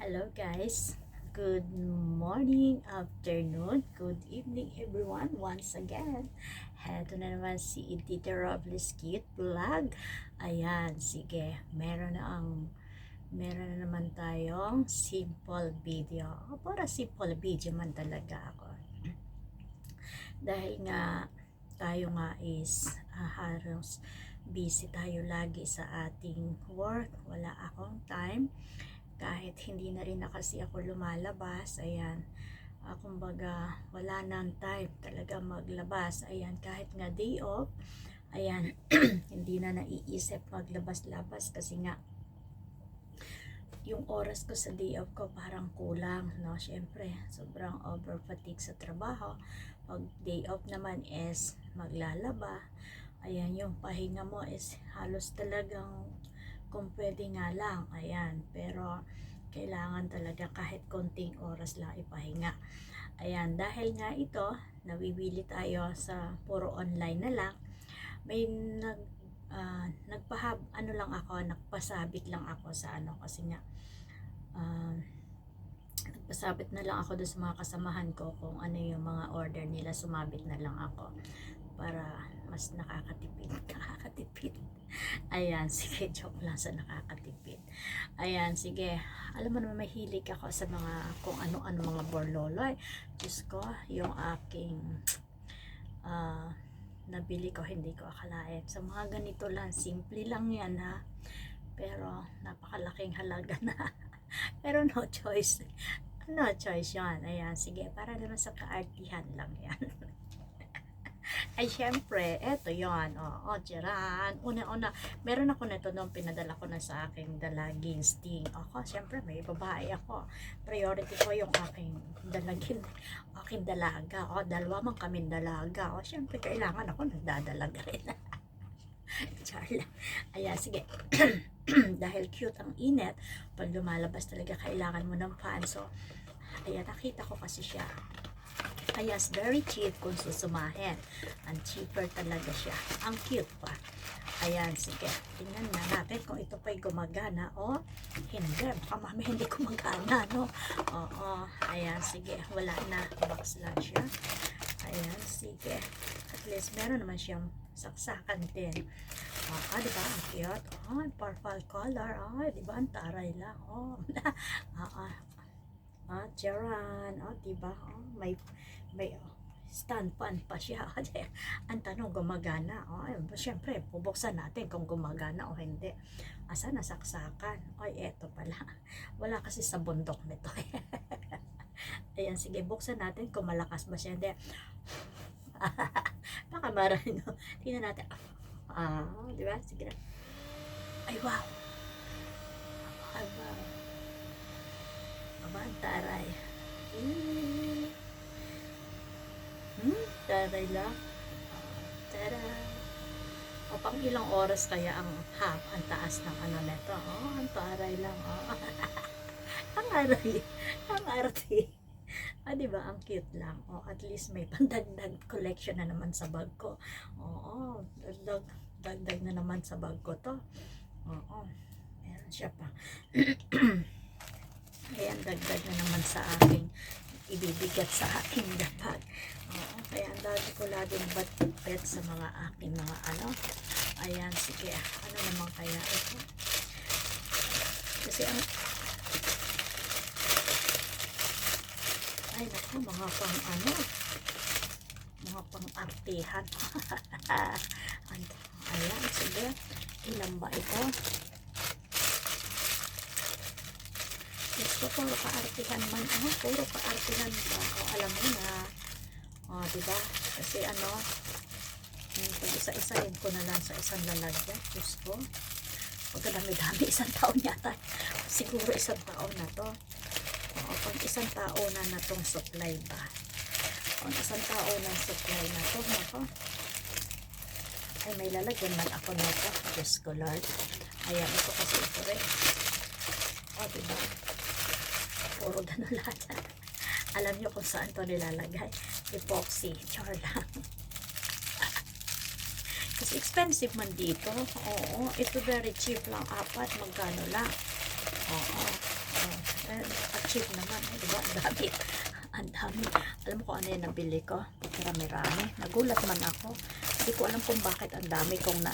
Hello guys. Good morning, afternoon, good evening everyone once again. Heto na naman si Tita Robles Cute Vlog. Ayan, sige. Meron na ang meron na naman tayong simple video. O, para simple video man talaga ako. Dahil nga tayo nga is ah, halos busy tayo lagi sa ating work. Wala akong time kahit hindi na rin na kasi ako lumalabas, ayan, uh, kumbaga, wala nang time talaga maglabas, ayan, kahit nga day off, ayan, hindi na naiisip maglabas-labas kasi nga, yung oras ko sa day off ko parang kulang, no, syempre, sobrang over fatigue sa trabaho, pag day off naman is maglalaba, ayan, yung pahinga mo is halos talagang kung pwede nga lang, ayan, pero kailangan talaga kahit konting oras lang ipahinga. Ayan, dahil nga ito, nawibili tayo sa puro online na lang, may nag, ah, nagpahab, ano lang ako, nagpasabit lang ako sa ano, kasi nga, ah, nagpasabit na lang ako doon sa mga kasamahan ko kung ano yung mga order nila, sumabit na lang ako para mas nakakatipid, nakakatipid. Ayan, sige, joke lang sa nakakatipid. Ayan, sige. Alam mo naman, mahilig ako sa mga, kung ano-ano mga borloloy. Diyos ko, yung aking, ah, nabili ko, hindi ko akalain. Sa mga ganito lang, simple lang yan ha. Pero, napakalaking halaga na. Pero no choice. No choice yan. Ayan, sige. Para naman sa kaartihan lang yan. Ay, syempre, eto yon O, oh, tiyaran. Una-una, meron ako nito nung pinadala ko na sa aking dalagin sting. Ako, syempre, may babae ako. Priority ko yung aking dalagin, aking dalaga. O, dalawa man kaming dalaga. O, syempre, kailangan ako nagdadalaga rin. Char lang. Ayan, sige. Dahil cute ang init, pag lumalabas talaga, kailangan mo ng fan. So, ayan, nakita ko kasi siya. Kaya it's very cheap kung susumahin. Ang cheaper talaga siya. Ang cute pa. Ayan, sige. Tingnan na natin kung ito pa'y gumagana o hindi. Baka mami hindi gumagana, no? Oo. Ayan, sige. Wala na. Box lang siya. Ayan, sige. At least meron naman siyang saksakan din. Ah, di ba? Ang cute. Oh, purple color. Oh, di ba? Ang taray lang. Oh. ah, ah. Ah, Jaran. Oh, di ba? Oh, may may oh, stand pan pa siya. Ang tanong, gumagana. Oh, ayun, syempre, bubuksan natin kung gumagana o hindi. Asa nasaksakan? Ay, eto pala. Wala kasi sa bundok nito. Ayan, sige, buksan natin kung malakas ba siya. Hindi. Baka marano. Tingnan natin. Ah, di ba? Sige na. Ay, wow. Ay, wow. Aba, ang taray. Hmm. Hmm, taray lang. Tara. O, pang ilang oras kaya ang half, ang taas ng ano neto. Oh, ang taray lang. Oh. ang aray. Ang arte. Ah, di ba? Ang cute lang. Oh, at least may pandagdag collection na naman sa bag ko. Oo, dagdag, dagdag na naman sa bag ko to. Oo, meron siya pa. Dagdag na naman sa aking ibibigat sa aking bag. Oo, kaya ang dami ko laging bat sa mga aking mga ano. Ayan, sige. Ano naman kaya ito? Kasi ang ay naku, mga pang ano mga pang artihan ayan, sige ilan ba ito gusto puro kaartihan man oh, puro kaartihan ba o alam mo na o, diba kasi ano pag isa-isahin ko na lang sa isang lalagyan Diyos ko pagkadami-dami isang taon yata siguro isang taon na to Oo, pag isang tao na na tong supply ba? Pag isang tao na supply na to, nako. Ay, may lalagyan man ako nito. Diyos ko, Lord. Ayan, ito kasi ito rin. O, diba? Puro ganun lahat. Alam nyo kung saan to nilalagay. Epoxy. Char lang. Kasi expensive man dito. Oo. Ito very cheap lang. Apat. Magkano lang. Oo. Oh, cheap naman. Eh, diba? Ang dami. Ang dami. Alam mo kung ano yan nabili ko? Marami-rami. Nagulat man ako. Hindi ko alam kung bakit ang dami kong na,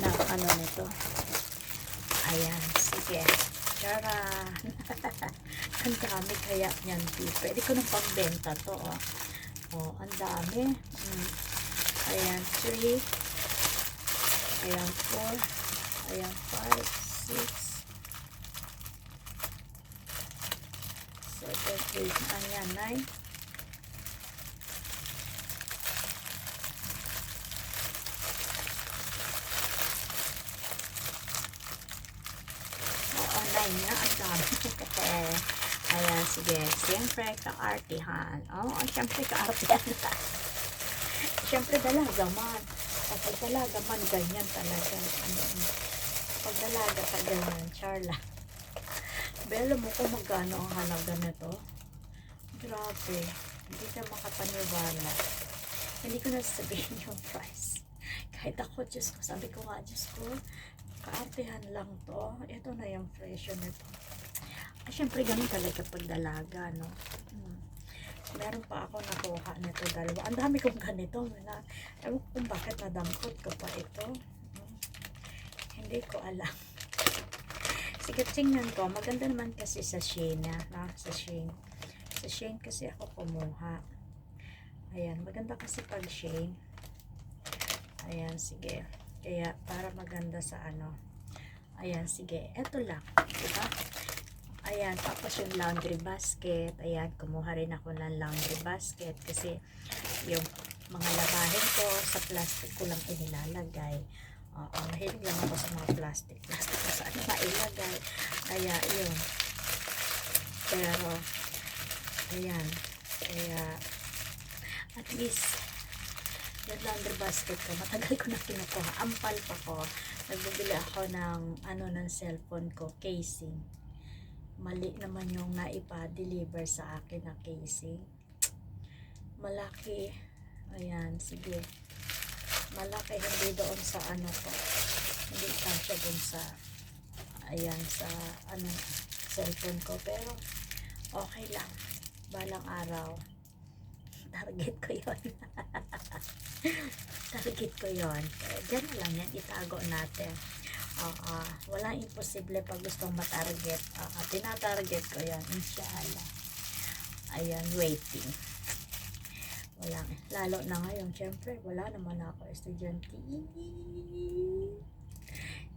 na ano nito. Ayan. Sige. Charan. Ang dami kaya niyan. di. Pwede ko nang pagbenta to. Oh. Oh, ang dami. Mm. Ayan, 3. Ayan, 4. Ayan, 5, 6. 7, 8. Ayan, 9. Oo, 9 nga. Ang dami. Ayan, sige. Siyempre, kaartihan. Oo, siyempre, kaartihan. siyempre, dalaga man. Kapag dalaga man, ganyan talaga. Ano, pag dalaga ka ganyan, Charla. Belo mo kung magkano ang halaga nito. Grabe. Hindi ka makapaniwala. Hindi ko na sabihin yung price. Kahit ako, Diyos ko, sabi ko nga, Diyos ko, kaartihan lang to. Ito na yung presyo nito. Ah, syempre, ganun talaga pag dalaga, no? Hmm. Meron pa ako nakuha nito dalawa. Ang dami kong ganito. Na, ewan ko kung bakit nadampot ko pa ito. Hmm. Hindi ko alam. Sige, tingnan ko. Maganda naman kasi sa Shein, na, na sa Shein. Sa Shein kasi ako kumuha. Ayan, maganda kasi pag Shein. Ayan, sige. Kaya, para maganda sa ano. Ayan, sige. Eto lang. Diba? Ayan, tapos yung laundry basket. Ayan, kumuha rin ako ng laundry basket kasi yung mga labahin ko sa plastic ko lang inilalagay. Oo, mahilig lang ako sa mga plastic. Plastic ko saan mailagay. Kaya, yun. Pero, ayan. Kaya, at least, yung laundry basket ko, matagal ko na kinukuha. Ampal pa ko. Nagbibili ako ng, ano, ng cellphone ko, casing. Mali naman yung naipa-deliver sa akin na casing. Malaki. Ayan, sige. Malaki, hindi doon sa ano ko. Hindi kasya doon sa, ayan, sa, ano, cellphone ko. Pero, okay lang. Balang araw, target ko yon target ko yon dyan na lang yan itago natin Oo, walang imposible pag gustong matarget. Oo, tinatarget ko yan inshallah. Ayan waiting. Walang lalo na ngayon syempre wala naman ako estudyante.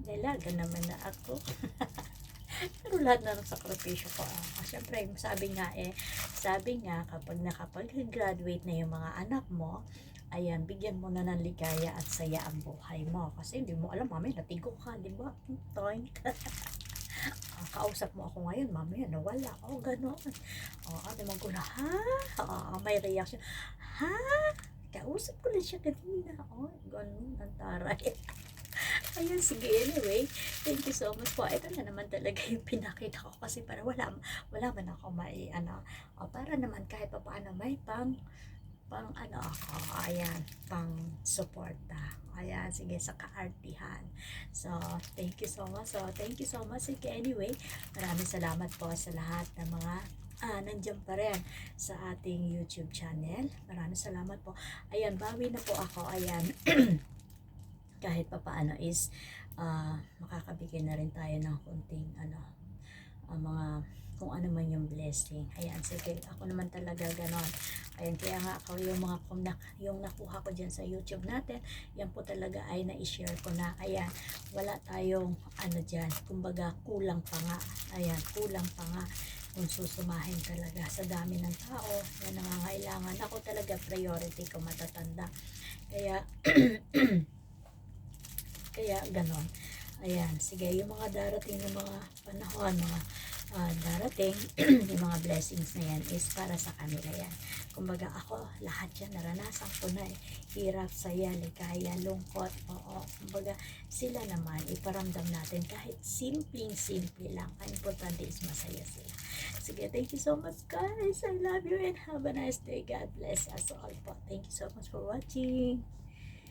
Dalaga naman na ako. Pero lahat na ng sakripisyo ko ah. Siyempre, sabi nga eh, sabi nga kapag nakapag-graduate na yung mga anak mo, ayan, bigyan mo na ng ligaya at saya ang buhay mo. Kasi hindi mo alam, mami, natigo ka, di ba? Toink. Ah, kausap mo ako ngayon, mamaya nawala. Oh, gano'n. Oh, ano naman ko na, ha? Oh, may reaction. Ha? Kausap ko lang siya kanina. Oh, gano'n, ang taray. Ayun, sige, anyway, thank you so much po. Ito na naman talaga yung pinakita ko kasi para wala, wala man ako may, ano, o, para naman kahit pa paano may pang, pang ano ako, ayan, pang suporta. Ayan, sige, sa kaartihan. So, thank you so much. So, thank you so much. Sige, anyway, maraming salamat po sa lahat ng mga ah, nandiyan pa rin sa ating YouTube channel. Maraming salamat po. Ayan, bawi na po ako. Ayan, kahit pa paano is ah, makakabigay na rin tayo ng kunting ano, ah, mga kung ano man yung blessing. Ayan, sige, ako naman talaga ganon. Ayan, kaya nga ako yung mga kung na, yung nakuha ko dyan sa YouTube natin, yan po talaga ay na-share ko na. Ayan, wala tayong ano dyan, kumbaga kulang pa nga. Ayan, kulang pa nga kung susumahin talaga sa dami ng tao na nangangailangan. Ako talaga priority ko matatanda. Kaya, kaya ganon. Ayan, sige, yung mga darating na mga panahon, mga ah, darating, yung mga blessings na yan is para sa kanila yan. Kumbaga ako, lahat yan naranasan ko na eh. Hirap, saya, ligaya, lungkot, oo. Kumbaga, sila naman, iparamdam natin kahit simpleng-simple lang. Ang importante is masaya sila. Sige, thank you so much guys. I love you and have a nice day. God bless us all po. Thank you so much for watching.